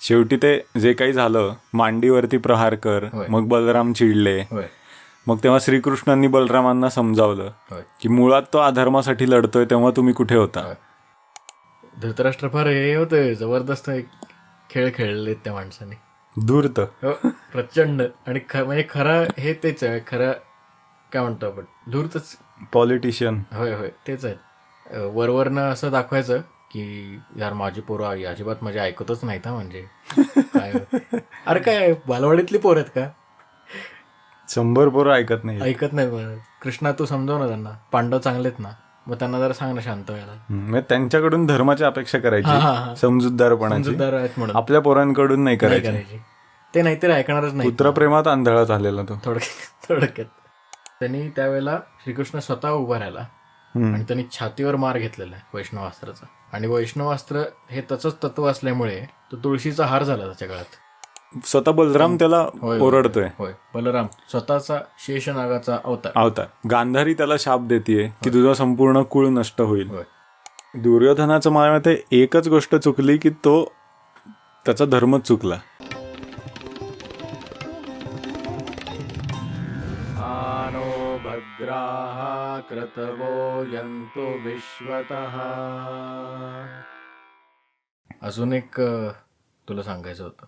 शेवटी ते जे काही झालं मांडीवरती प्रहार कर. मग बलराम चिडले. मग तेव्हा श्रीकृष्णांनी बलरामांना समजावलं की मुळात तो अधर्मासाठी लढतोय तेव्हा तुम्ही कुठे होता. धृतराष्ट्र फार हे होते जबरदस्त एक खेळ खेळले त्या माणसाने. धूर्त. हो प्रचंड. आणि म्हणजे खरं हे तेच आहे खरं काय म्हणतो आपण धूर्तच. पॉलिटिशियन. होय होय तेच आहे. वरवरनं असं दाखवायचं की यार माझी पोरं आई अजिबात माझे ऐकतच नाहीत हा म्हणजे. अरे काय बालवाडीतली पोरं आहेत का? शंभर पोरं ऐकत नाही ऐकत नाही बरं. कृष्णा तू समजव ना त्यांना. पांडव चांगलेत ना. मग त्यांना जरा सांग ना शांत व्हायला. त्यांच्याकडून धर्माची अपेक्षा करायची. समजूतदारपणाची. समजूतदार आहेत म्हणून. आपल्या पोरांकडून नाही नाही करायची. ते नाहीतरी ऐकणारच नाही पुत्रप्रेमात आंधळा झालेला तो. थोडक्यात थोडक्यात. त्यांनी त्यावेळेला श्रीकृष्ण स्वतः उभा राहिला. आणि त्यांनी छातीवर मार घेतलेला आहे वैष्णवास्त्राचा आणि वैष्णवास्त्र हे तसंच तत्व असल्यामुळे तो तुळशीचा हार झाला त्याच्या काळात. स्वतः बलराम त्याला. ओरडतोय. होय बलराम स्वतःचा शेषनागाचा अवतार. अवतार. गांधारी त्याला शाप देतीये की तुझा संपूर्ण कुळ नष्ट होईल. होय. दुर्योधनाचं मला मते एकच गोष्ट चुकली की तो त्याचा धर्मच चुकला. आनो भद्राः क्रतवो यन्तु विश्वतः। अजून एक तुला सांगायचं होतं.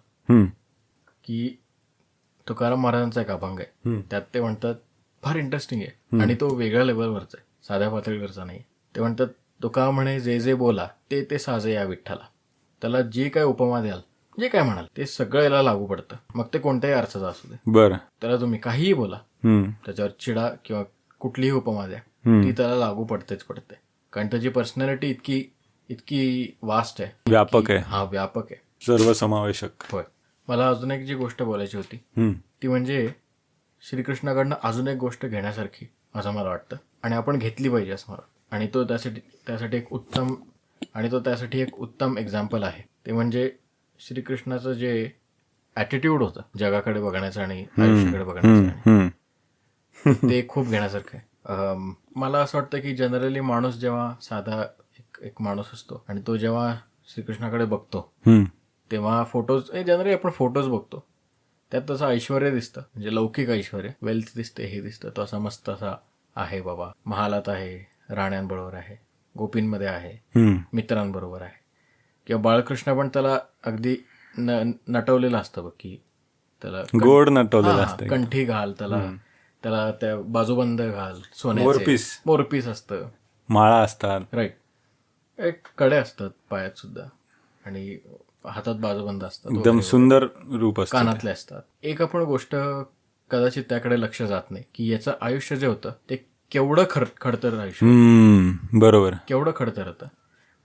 की तुकाराम महाराजांचा एक अभंग आहे. त्यात ते म्हणतात फार इंटरेस्टिंग आहे. आणि तो वेगळ्या लेवलवरचा आहे. साध्या पातळीवरचा नाही. ते म्हणतात तुका म्हणे जे जे बोला ते ते साजे या विठ्ठला. त्याला जे काय उपमा द्याल जे काय म्हणाल ते सगळं याला लागू पडतं. मग ते कोणत्याही अर्थाचं असू दे. बरं. त्याला तुम्ही काहीही बोला. त्याच्यावर चिडा किंवा कुठलीही उपमा द्या. ती त्याला लागू पडतेच पडते. कारण त्याची पर्सनॅलिटी इतकी इतकी वास्ट आहे. व्यापक आहे. हा व्यापक आहे. सर्वसमावेशक. होय. मला अजून एक जी गोष्ट बोलायची होती ती म्हणजे श्रीकृष्णाकडनं अजून एक गोष्ट घेण्यासारखी असं मला वाटतं. आणि आपण घेतली पाहिजे असं मला वाटतं. आणि तो त्यासाठी त्यासाठी एक उत्तम आणि तो त्यासाठी एक उत्तम एक्झाम्पल आहे. ते म्हणजे श्रीकृष्णाचं जे ॲटिट्यूड होतं जगाकडे बघण्याचं आणि आयुष्याकडे बघण्याचं ते खूप घेण्यासारखं आहे. मला असं वाटतं की जनरली माणूस जेव्हा साधा एक एक माणूस असतो आणि तो जेव्हा श्रीकृष्णाकडे बघतो तेव्हा फोटोज जनरली आपण फोटोज बघतो. त्यात तसं ऐश्वर दिसतं म्हणजे लौकिक ऐश्वर वेल्थ दिसते हे दिसतं तो असा मस्त असा आहे बाबा. महालात आहे राण्यांबरोबर आहे गोपींमध्ये आहे. मित्रांबरोबर आहे. किंवा बाळकृष्ण पण त्याला अगदी न नटवलेलं असतं बघ की त्याला गोड नटवलेलं असतं. कंठी घाल त्याला त्याला त्या बाजूबंद घाल सोन्याचे. मोरपीस. मोरपीस असतं. माळा असतात. राईट एक कडे असतात पायात सुद्धा. आणि हातात बाजूबंद असतात एकदम. सुंदर रूप असतं कानातले असतात. एक आपण गोष्ट कदाचित त्याकडे लक्ष जात नाही की याचं आयुष्य जे होतं ते केवढं खड खडतर आयुष्य बरोबर. केवढं खडतर होतं.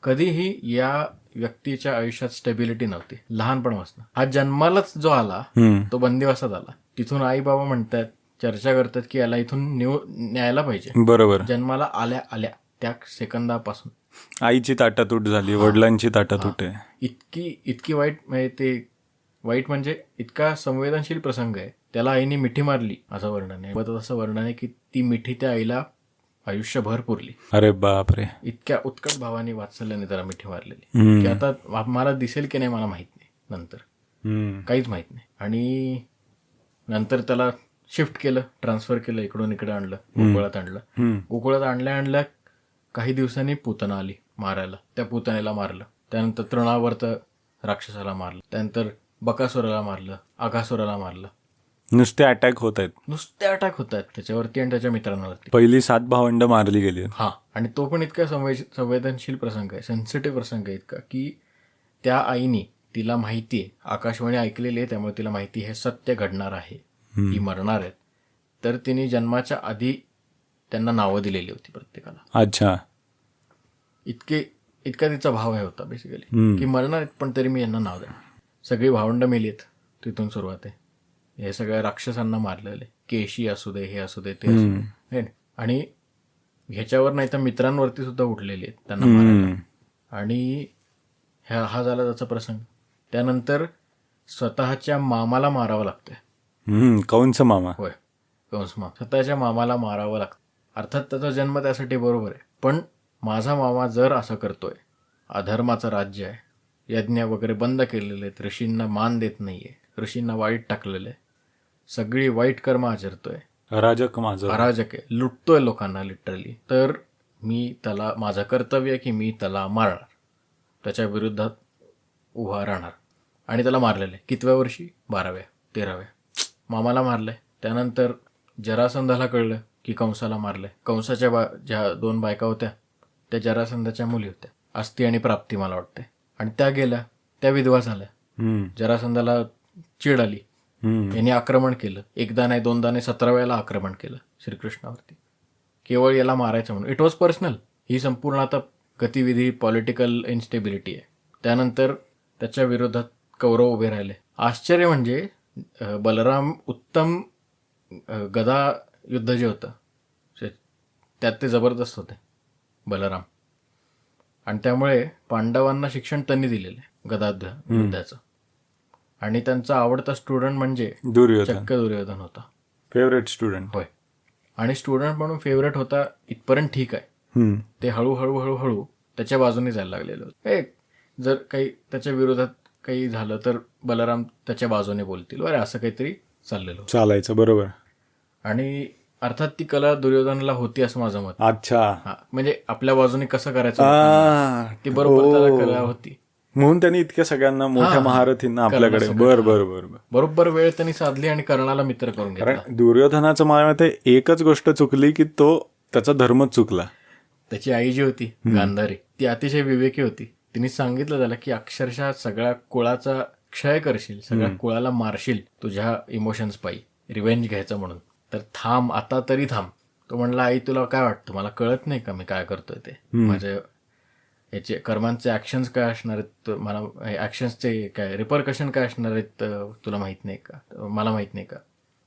कधीही या व्यक्तीच्या आयुष्यात स्टेबिलिटी नव्हती. लहानपणापासून. हा जन्मालाच जो आला तो बंदिवासात आला. तिथून आई बाबा म्हणतात चर्चा करतात की याला इथून नेऊ न्यायला पाहिजे. बरोबर. जन्माला आल्या आल्या त्या सेकंदापासून. आईची ताटातूट झाली वडिलांची ताटातूट आहे. इतकी इतकी वाईट म्हणजे ते वाईट म्हणजे इतका संवेदनशील प्रसंग आहे. त्याला आईने मिठी मारली असं वर्णन आहे. बघत असं वर्णन आहे की ती मिठी त्या आईला आयुष्यभर पुरली. अरे बापरे. इतक्या उत्कट भावाने वात्सल्याने त्याला मिठी मारलेली. की आता मला दिसेल की नाही मला माहीत नाही. नंतर. काहीच माहीत नाही. आणि नंतर त्याला शिफ्ट केलं ट्रान्सफर केलं इकडून इकडे आणलं गोकुळात आणलं. गोकुळात आणल्या आणल्या काही दिवसांनी पुतना आली मारायला. त्या पुतनेला मारलं. त्यानंतर तृणावर्त राक्षसाला मारलं. त्यानंतर बकासुराला मारलं आघासुराला मारलं. नुसते अटॅक होत आहेत. नुसते अटॅक होत आहेत त्याच्यावरती आणि त्याच्या मित्रांवरती. पहिली सात भावंड मारली गेली हा. आणि तो पण इतका संवेद संवेदनशील प्रसंग आहे. सेन्सिटिव्ह प्रसंग आहे इतका की त्या आईनी तिला माहिती आहे. आकाशवाणी ऐकलेली आहे त्यामुळे तिला माहिती हे सत्य घडणार आहे. ही मरणार आहेत. तर तिने जन्माच्या आधी त्यांना नावं दिलेली होती प्रत्येकाला. अच्छा. इतके इतका तिचा भाव आहे होता बेसिकली. की मरणार आहेत पण तरी मी यांना नाव देणार. सगळी भावंड मेली आहेत तिथून सुरुवात. आहे हे सगळ्या राक्षसांना मारलेले. केशी असू दे हे असू दे ते असू दे. ना? आणि ह्याच्यावर नाही तर मित्रांवरती सुद्धा उठलेले आहेत त्यांना मारायला. आणि ह्या हा झाला त्याचा प्रसंग. त्यानंतर स्वतःच्या मामाला मारावं लागतंय. हम्म, कंस मामा? होय कंस मामा? स्वतःच्या मामाला मारावं लागतं. अर्थात त्याचा जन्म त्यासाठी बरोबर आहे. पण माझा मामा जर असं करतोय अधर्माचं राज्य आहे यज्ञ वगैरे बंद केलेले आहेत ऋषींना मान देत नाहीये ऋषींना वाईट टाकलेलं आहे सगळी वाईट कर्म आचरतोय अराजक माझं. अराजक आहे लुटतोय लोकांना लिटरली तर मी त्याला माझं कर्तव्य आहे की मी त्याला मारणार. त्याच्या विरुद्धात उभा राहणार. आणि त्याला मारलेलं आहे. कितव्या वर्षी? बाराव्या तेराव्या. मामाला मारलंय. त्यानंतर जरासंधाला कळलं की कंसाला मारलंय. कंसाच्या बा ज्या दोन बायका होत्या त्या जरासंधाच्या मुली होत्या. आस्ती आणि प्राप्ती मला वाटते आणि त्या गेल्या त्या विधवा झाल्या. जरासंधाला चीड आली. यांनी आक्रमण केलं. एकदा नाही दोनदा नाही सतरा वेळेला आक्रमण केलं श्रीकृष्णावरती. केवळ याला मारायचं म्हणून. इट वॉज पर्सनल ही संपूर्ण आता गतिविधी पॉलिटिकल इन्स्टेबिलिटी आहे. त्यानंतर त्याच्या विरोधात कौरव उभे राहिले. आश्चर्य म्हणजे बलराम उत्तम गदा युद्ध जे होतं त्यात ते जबरदस्त होते बलराम. आणि त्यामुळे पांडवांना शिक्षण त्यांनी दिलेलं आहे गदा युद्धाचं. आणि त्यांचा आवडता स्टुडंट म्हणजे दुर्योधन. चक्क दुर्योधन होता. फेवरेट स्टुडंट होय. आणि स्टुडंट म्हणून फेवरेट होता इथपर्यंत ठीक आहे. ते हळूहळू हळूहळू त्याच्या बाजूने जायला लागलेलं होतं. जर काही त्याच्या विरोधात काही झालं तर बलराम त्याच्या बाजूने बोलतील. अरे असं काहीतरी चाललेलं चालायचं बरोबर. आणि अर्थात ती कला दुर्योधनाला होती असं माझं मत. अच्छा. म्हणजे आपल्या बाजूने कसं करायचं ती बरोबर हो. कला होती. म्हणून त्यांनी इतक्या सगळ्यांना मोठ्या. महारथींना आपल्याकडे. बर बर बर बर. बरोबर वेळ त्यांनी साधली आणि कर्णाला मित्र करून कारण दुर्योधनाचं मला मते एकच गोष्ट चुकली की तो त्याचा धर्मच चुकला. त्याची आई जी होती गांधारी ती अतिशय विवेकी होती. तिने सांगितलं त्याला की अक्षरशः सगळ्या कुळाचा क्षय करशील सगळ्या कुळाला मारशील तुझ्या इमोशन्स पायी रिव्हेंज घ्यायचं म्हणून. तर थांब आता तरी थांब. तो म्हणला आई तुला काय वाटतं? मला कळत नाही का मी काय करतोय ते? माझे याचे कर्मांचे ऍक्शन्स काय असणार आहेत? मला ऍक्शन्सचे काय रिपरकशन काय असणार आहेत? तुला माहीत नाही का? मला माहीत नाही का?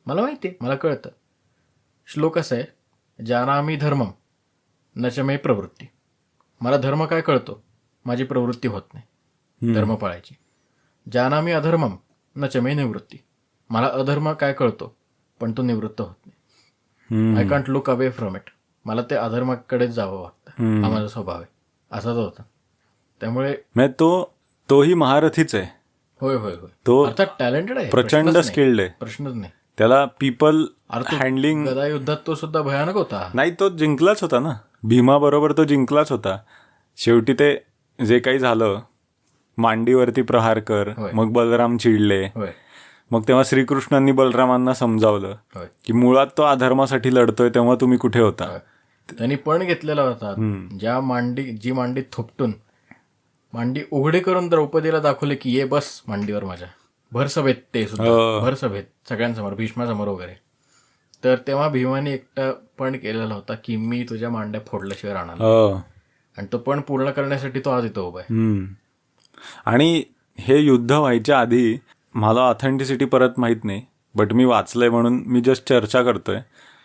मला माहिती आहे मला कळतं. श्लोक असं आहे जानामी धर्मम न च मे प्रवृत्ती. मला धर्म काय कळतो? माझी प्रवृत्ती होत नाही. धर्म पाळायची. जानामी अधर्मम न च मे निवृत्ती. मला अधर्म काय कळतो पण तो निवृत्त होत नाही. I can't look away from it मला ते अधर्माकडेच जावं वाटतं. हा माझा स्वभाव आहे. असा तो होता. त्यामुळे म्हणजे तो तोही महारथीच आहे. होय होय होय. तो अर्थात टॅलेंटेड आहे. प्रचंड. स्किल्ड आहे. प्रश्नच नाही. त्याला पीपल हँडलिंग युद्धात तो सुद्धा भयानक होता. नाही तो जिंकलाच होता ना. भीमा बरोबर तो जिंकलाच होता. शेवटी ते जे काही झालं मांडीवरती प्रहार कर. मग बलराम चिडले. मग तेव्हा श्रीकृष्णांनी बलरामांना समजावलं की मुळात तो अधर्मासाठी लढतोय तेव्हा तुम्ही कुठे होता. त्यांनी पण घेतलेला होता. ज्या मांडी जी मांडी थोपटून मांडी उघडी करून द्रौपदीला दाखवले की ये बस मांडीवर माझ्या. भर सभेत ते सुद्धा. हो. भर सभेत सगळ्यांसमोर भीष्मासमोर वगैरे. तर तेव्हा भीमाने एकटा पण केलेला होता की मी तुझ्या मांड्या फोडल्याशिवाय राहणार. आणि तो पण पूर्ण करण्यासाठी तो आज इथं उभा आहे. हम्म. आणि हे युद्ध व्हायच्या आधी मला ऑथेंटिसिटी परत माहीत नाही बट मी वाचलंय म्हणून मी जस्ट चर्चा करतोय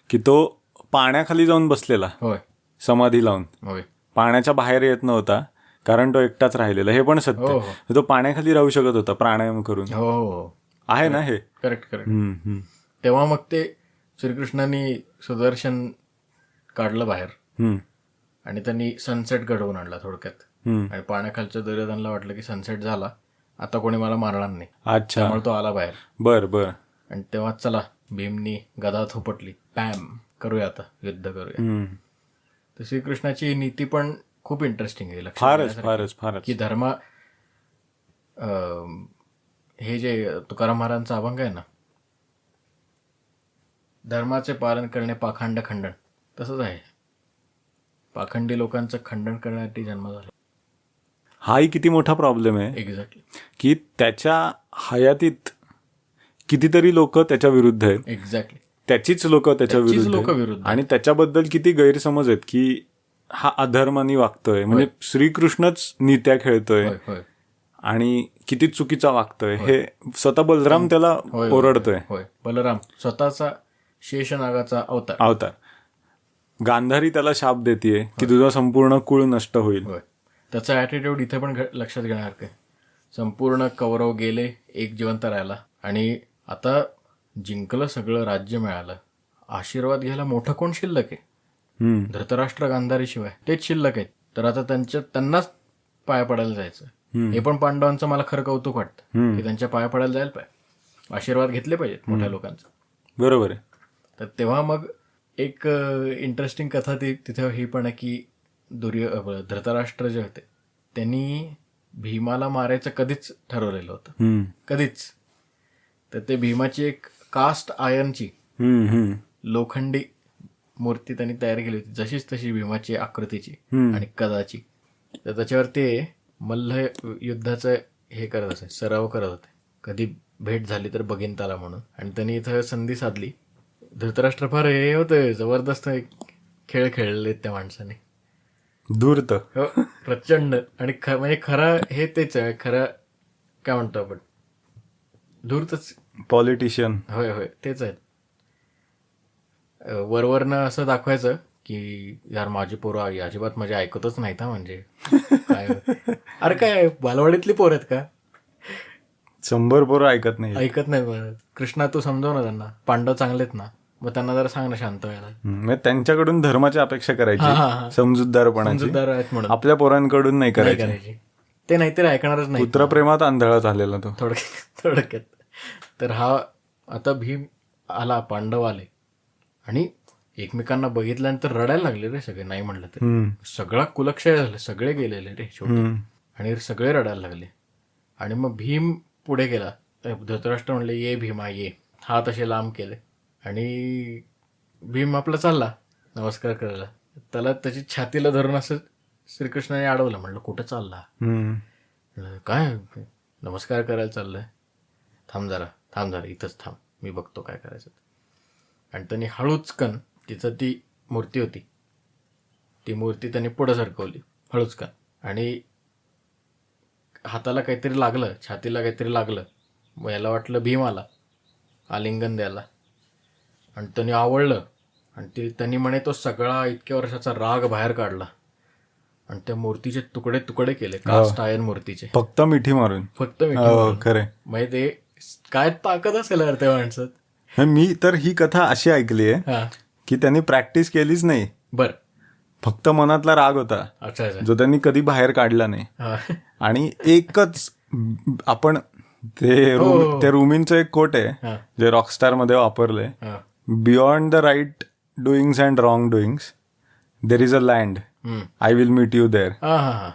की तो पाण्याखाली जाऊन बसलेला. होय. समाधी लावून. होय. पाण्याच्या बाहेर येत नव्हता कारण तो एकटाच राहिलेला. हे पण सत्य. हो, आहे. तो पाण्याखाली राहू शकत होता प्राणायाम करून. हो हो आहे ना हे? Correct correct. तेव्हा मग ते श्रीकृष्णांनी सुदर्शन काढलं बाहेर. हम्म, आणि त्यांनी सनसेट घडवून आणला थोडक्यात. आणि पाण्याखालच्या दुर्योधनला वाटलं की सनसेट झाला. आता कोणी मला मारणार नाही. अच्छा. त्यामुळे तो आला बाहेर. बर बर. आणि तेव्हा चला भीमनी गदा थोपटली. पॅम करूया आता युद्ध करूया. तर श्रीकृष्णाची नीती पण खूप इंटरेस्टिंग आहे लक्षात फारच. फारच फारच. की धर्मा हे जे तुकाराम महाराजांचा अभंग आहे ना धर्माचे पालन करणे पाखंड खंडन. तसंच आहे. पाखंडी लोकांचं खंडन करण्यासाठी जन्म झाला. हाही किती मोठा प्रॉब्लेम आहे. एक्झॅक्टली की त्याच्या हयातीत कितीतरी लोक त्याच्या विरुद्ध आहेत. एक्झॅक्टली त्याचीच लोक त्याच्या विरुद्ध लोकं आहेत. विरुद्ध आणि त्याच्याबद्दल किती गैरसमज आहेत की हा अधर्मानी वागतोय. म्हणजे श्रीकृष्णच नीत्या खेळतोय. आणि किती चुकीचा वागतोय. हे स्वतः बलराम त्याला ओरडतोय. बलराम स्वतःचा शेषनागाचा अवतार. अवतार. गांधारी त्याला शाप देते की तुझा संपूर्ण कुळ नष्ट होईल. त्याचा ॲटिट्यूड इथे पण लक्षात घेण्यासारखं आहे संपूर्ण कौरव गेले एक जिवंत राहिला. आणि आता जिंकलं सगळं राज्य मिळालं. आशीर्वाद घ्यायला मोठं कोण शिल्लक आहे? धृतराष्ट्र गांधारी शिवाय. तेच शिल्लक आहेत. तर आता त्यांच्या त्यांनाच पाया पडायला जायचं. हे पण पांडवांचं मला खरं कौतुक वाटतं. की त्यांच्या पाया पडायला जायला पाहिजे. आशीर्वाद घेतले पाहिजेत मोठ्या लोकांचा. बरोबर आहे. तर तेव्हा मग एक इंटरेस्टिंग कथा ती तिथे ही पण आहे की दुर्य धृतराष्ट्र जे होते त्यांनी भीमाला मारायचं कधीच ठरवलेलं होतं. कधीच तर ते भीमाची एक कास्ट आयर्नची. लोखंडी मूर्ती त्यांनी तयार केली होती जशीच तशी भीमाची आकृतीची. आणि कदाची तर त्याच्यावर ते मल्ल युद्धाचं हे करत असे सराव करत होते कधी भेट झाली तर बघीन त्याला म्हणून आणि त्यांनी इथं संधी साधली धृतराष्ट्र फार हे होते जबरदस्त एक खेळ खेळले त्या माणसाने. धूर्त. हो प्रचंड. आणि ख म्हणजे खरं हे तेच आहे खरं काय म्हणतो आपण? धूर्तच. पॉलिटिशियन होय होय तेच आहेत. वरवरनं असं दाखवायचं की यार माझी पोरं अजिबात माझे ऐकतच नाहीत म्हणजे. अरे काय बालवाडीतली पोरं आहेत का? शंभर पोरं ऐकत नाही ऐकत नाही. कृष्णा तू समजव ना त्यांना. पांडव चांगलेत ना. मग त्यांना जरा सांग ना शांत व्हायला. म्हणजे त्यांच्याकडून धर्माची अपेक्षा करायची. समजूतदारपणाची समजूतदार आहेत म्हणून. आपल्या पोरांकडून नाही नाही करायची. ते नाहीतरी ऐकणारच नाही. पुत्रप्रेमात आंधळा झालेला तो. थोडक्यात थोडक्यात. तर हा आता भीम आला पांडव आले आणि एकमेकांना बघितल्यानंतर रडायला लागले रे सगळे नाही म्हणलं तर. सगळा कुलक्षय झाला सगळे गेलेले रे शेवटी. आणि सगळे रडायला लागले. आणि मग भीम पुढे गेला. तर धृतराष्ट्र म्हणले ये भीमा ये. हात असे लांब केले. आणि भीम आपला चालला नमस्कार करायला. त्याला त्याची छातीला धरून असं श्रीकृष्णाने अडवलं म्हणलं कुठं चालला? काय? नमस्कार करायला चाललंय. थांब जरा थांब जरा इथंच थांब मी बघतो काय करायचं. आणि त्यांनी हळूचकन तिथं ती मूर्ती होती. ती मूर्ती त्यांनी पुढं सरकवली हळूचकन आणि हाताला काहीतरी लागलं छातीला काहीतरी लागलं. मग याला वाटलं भीम आला आलिंगन द्यायला. आणि त्यांनी आवडलं. आणि ते त्यांनी म्हणे तो सगळा इतक्या वर्षाचा राग बाहेर काढला. आणि त्या मूर्तीचे तुकडे तुकडे केले कास्ट आयन मूर्तीचे. फक्त मिठी मारून. फक्त मिठी हो. खरे म्हणजे ते काय ताकद असेल त्या माणसात? मी तर ही कथा अशी ऐकली आहे हा. की त्यांनी प्रॅक्टिस केलीच नाही. बर. फक्त मनातला राग होता. जो त्यांनी कधी बाहेर काढला नाही. हा. आणि एकच आपण ते हो, रूम हो. ते रुमिनचं एक कोट आहे हा. जे रॉकस्टारमध्ये वापरलंय. हा. Beyond the right doings and wrong doings there is a land. I will meet you there हा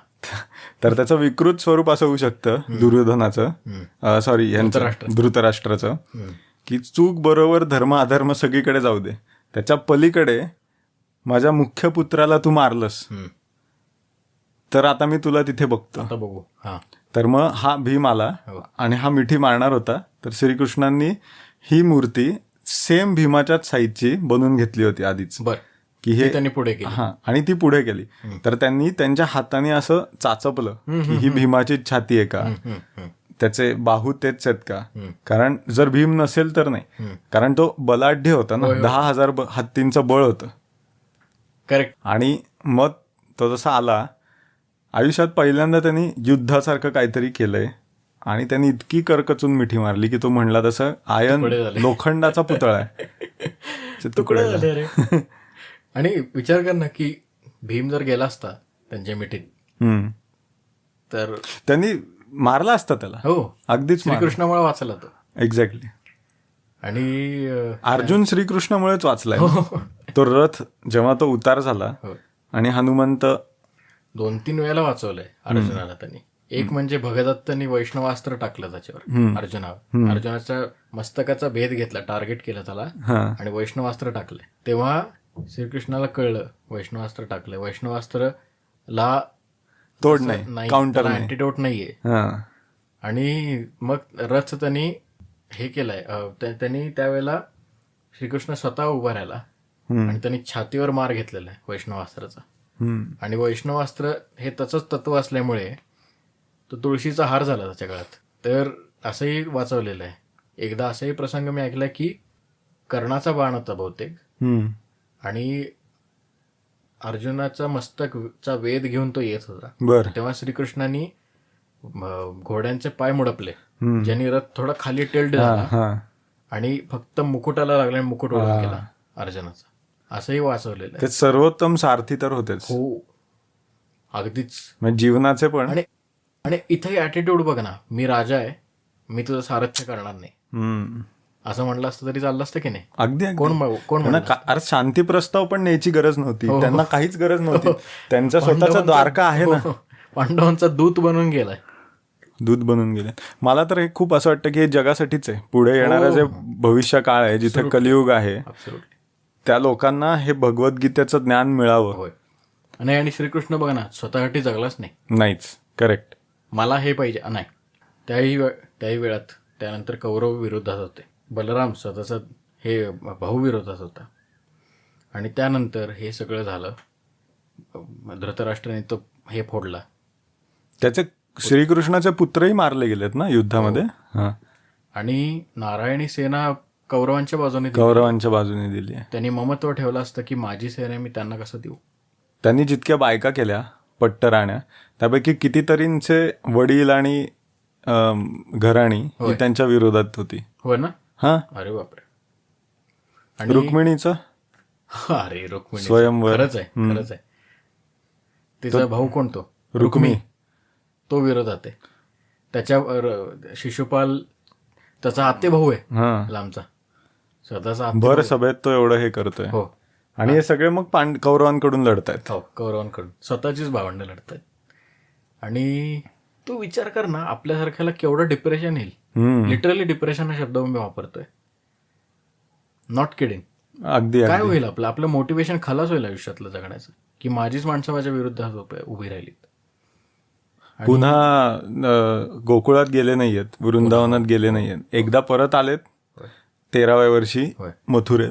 तर त्याचं विकृत स्वरूप असं होऊ शकतं दुर्योधनाचं. सॉरी यांचं धृतराष्ट्र. धृतराष्ट्राचं. हम्म. की चूक बरोबर धर्म अधर्म सगळीकडे जाऊ दे. त्याच्या पलीकडे माझ्या मुख्य पुत्राला तू मारलंस. तर आता मी तुला तिथे बघतो. बघू. तर मग हा भीम आला हो. आणि हा मिठी मारणार होता. तर श्रीकृष्णांनी ही मूर्ती सेम भीमाच्याच साईजची बनवून घेतली होती आधीच. बर. की हे त्यांनी पुढे केलं. हा आणि ती पुढे केली. तर त्यांनी त्यांच्या हाताने असं चाचपलं की ही भीमाची छाती आहे का. त्याचे बाहू तेच आहेत का. कारण जर भीम नसेल तर नाही. कारण तो बलाढ्य होता ना. दहा हजार हत्तींचं बळ होतं. करेक्ट आणि मग तो जसा आला आयुष्यात पहिल्यांदा त्यांनी युद्धासारखं काहीतरी केलंय. आणि त्यांनी इतकी करकचून मिठी मारली की तो म्हणला तसं आयन. लोखंडाचा पुतळा आहे. तुकडे झाले आणि विचार कर ना की भीम जर गेला असता त्यांच्या मिठीत. तर त्यांनी मारला असता त्याला. हो. अगदीच श्रीकृष्णामुळे वाचला तो. एक्झॅक्टली आणि अर्जुन श्रीकृष्णामुळेच वाचलाय. तो रथ जेव्हा तो उतार झाला हो. आणि हनुमंत दोन तीन वेळेला वाचवलंय अर्जुनाला त्यांनी. एक म्हणजे भगदत्तांनी वैष्णवास्त्र टाकलं त्याच्यावर अर्जुनावर. अर्जुनाच्या मस्तकाचा भेद घेतला टार्गेट केलं त्याला आणि वैष्णवास्त्र टाकलंय तेव्हा श्रीकृष्णाला कळलं वैष्णवास्त्र टाकलंय वैष्णवास्त्रला तोड नाही काउंटर अँटीडोट नाहीये. हा. आणि मग रथ त्यांनी हे केलंय त्यांनी त्यावेळेला श्रीकृष्ण स्वतः उभा राहिला. आणि त्यांनी छातीवर मार घेतलेला आहे वैष्णवास्त्राचा. आणि वैष्णवास्त्र हे तसंच तत्व असल्यामुळे तो तुळशीचा हार झाला त्याच्या काळात. तर असंही वाचवलेलं आहे. एकदा असाही प्रसंग मी ऐकला की कर्णाचा बाण होता बहुतेक. आणि अर्जुनाचा मस्तकचा वेध घेऊन तो येत होता. बर. तेव्हा श्रीकृष्णांनी घोड्यांचे पाय मुडपले. ज्यांनी रथ थोडा खाली टेल्ड झाला. हा. आणि फक्त मुकुटाला लागला आणि मुकुट ओढून गेला अर्जुनाचा. असंही वाचवलेलं आहे. ते सर्वोत्तम सारथी तर होतेच. हो. अगदीच. म्हणजे जीवनाचे पण. आणि आणि इथंही ॲटिट्यूड बघ ना मी राजा आहे मी तुझं सारथ्य करणार नाही. असं म्हटलं असतं तरी चाललं असतं की नाही? अगदी. कोण कोण अरे शांती प्रस्ताव पण न्यायची गरज नव्हती. त्यांना काहीच गरज नव्हती. त्यांचा स्वतःचा द्वारका आहे ना. हो, पांडवांचा दूत बनून गेलाय. दूध बनून गेले. मला तर हे खूप असं वाटतं की हे जगासाठीच आहे. पुढे येणारं जे भविष्य काळ आहे जिथे कलियुग आहे. त्या लोकांना हे भगवद्गीतेचं ज्ञान मिळावं. आणि श्रीकृष्ण बघ ना स्वतःसाठी जगलाच नाही. नाहीच. करेक्ट मला हे पाहिजे. नाही. त्याही वेळ त्याही वेळात त्यानंतर कौरव विरोधात होते. बलराम स्वतःचा हे भाऊ विरोधात होता. आणि त्यानंतर हे सगळं झालं. धृतराष्ट्राने तो हे फोडला. त्याचे श्रीकृष्णाचे पुत्रही मारले गेलेत ना युद्धामध्ये? हा. आणि नारायणी सेना कौरवांच्या बाजूने. कौरवांच्या बाजूने दिली. त्यांनी ममत्व ठेवलं असतं की माझी सेना मी त्यांना कसं देऊ? त्यांनी जितक्या बायका केल्या पट्टराण्या. त्यापैकी कितीतरींचे वडील आणि घराणी ही त्यांच्या विरोधात होती. होय ना? हा. अरे बापरे. आणि रुक्मिणीचं? अरे रुक्मिणी स्वयंवर. आहे खरंच आहे. तिचा भाऊ कोण तो? रुक्मी. तो विरोधात आहे. त्याच्या शिशुपाल त्याचा आते भाऊ आहे हा. लांबचा. स्वतःचा भर सभेत तो एवढं हे करतोय. हो. आणि हे सगळे मग पांड कौरवांकडून लढतायत. हो कौरवांकडून. स्वतःचीच भावंड लढतायत. आणि तू विचार कर ना आपल्यासारख्याला केवढं डिप्रेशन येईल. लिटरली डिप्रेशन हा शब्द मी वापरतोय. नॉट किडिंग अगदी काय होईल आपलं? आपलं मोटिवेशन खलास होईल आयुष्यातलं जगण्याचं. की माझीच माणसं माझ्या विरुद्धात उभे- उभी राहिलीत. पुन्हा गोकुळात गेले नाहीयेत वृंदावनात गेले नाहीयेत. एकदा परत आलेत. तेराव्या वर्षी. मथुरेत.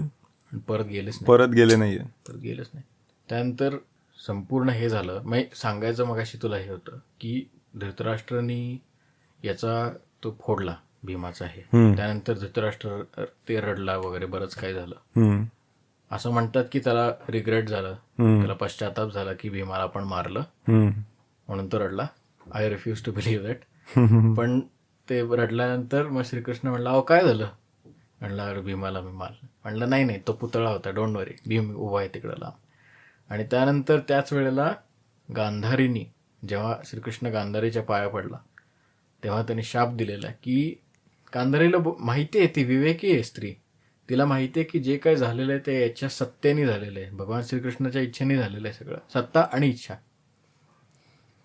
परत गेलेच नाही. परत गेले नाहीयेत परत गेलेच नाही. त्यानंतर संपूर्ण हे झालं. मग सांगायचं मगाशी तुला हे होतं की धृतराष्ट्रनी याचा तो फोडला भीमाचा हे. त्यानंतर धृतराष्ट्र ते रडला वगैरे बरंच काय झालं. असं म्हणतात की त्याला रिग्रेट झालं. त्याला पश्चाताप झाला की भीमाला आपण मारलं. म्हणून तो रडला. I refuse to believe that पण ते रडल्यानंतर मग श्रीकृष्ण म्हणला अहो काय झालं? म्हणलं अरे भीमाला मी मारलं. म्हणलं नाही नाही तो पुतळा होता डोंट वरी भीम उभा आहे तिकडं लांब आणि त्यानंतर त्याच वेळेला गांधारीनी जेव्हा श्रीकृष्ण गांधारीच्या पाया पडला तेव्हा त्यांनी शाप दिलेला की गांधारीला ब- माहिती आहे ती विवेकी आहे स्त्री. तिला माहिती आहे की जे काय झालेलं आहे ते याच्या सत्तेने झालेलं आहे. भगवान श्रीकृष्णाच्या इच्छेने झालेलं आहे सगळं. सत्ता आणि इच्छा.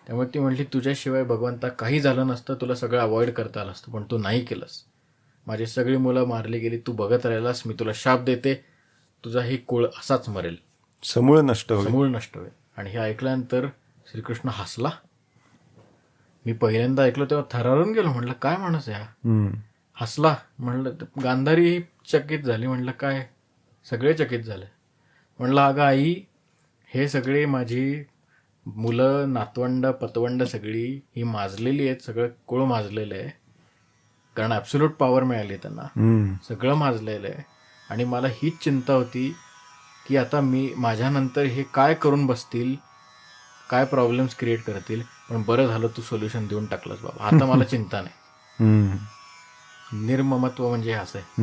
त्यामुळे ती म्हटली तुझ्याशिवाय भगवंता काही झालं नसतं तुला सगळं अवॉइड करता आलं असतं पण तू नाही केलंस. माझी सगळी मुलं मारली गेली तू बघत राहिलास मी तुला शाप देते तुझा ही कुळ असाच मरेल. समूळ नष्ट होईल. समूळ नष्ट होईल. आणि हे ऐकल्यानंतर श्रीकृष्ण हसला. मी पहिल्यांदा ऐकलो तेव्हा थरारून गेलो म्हटलं काय हा? हम्म. हसला म्हणलं गांधारी चकित झाली. म्हणलं काय? सगळे चकित झाले. म्हणलं अगं आई हे सगळे माझी मुलं नातवंड पतवंड सगळी ही माजलेली आहेत सगळं कुळ माजलेलं आहे. कारण ॲब्सोल्यूट पॉवर मिळाली त्यांना. सगळं माजलेलं आहे. आणि मला हीच चिंता होती की आता मी माझ्यानंतर हे काय करून बसतील काय प्रॉब्लेम्स क्रिएट करतील पण बरं झालं तू सोल्युशन देऊन टाकलंस बाबा. आता मला चिंता नाही. निर्ममत्व म्हणजे असं आहे.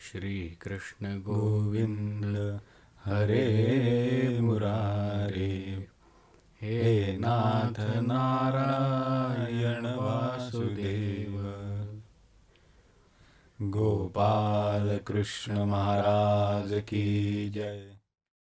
श्रीकृष्ण गोविंद। हरे मुरारी। हे नाथ नारायण वासुदेव। गोपाल कृष्ण महाराज की जय।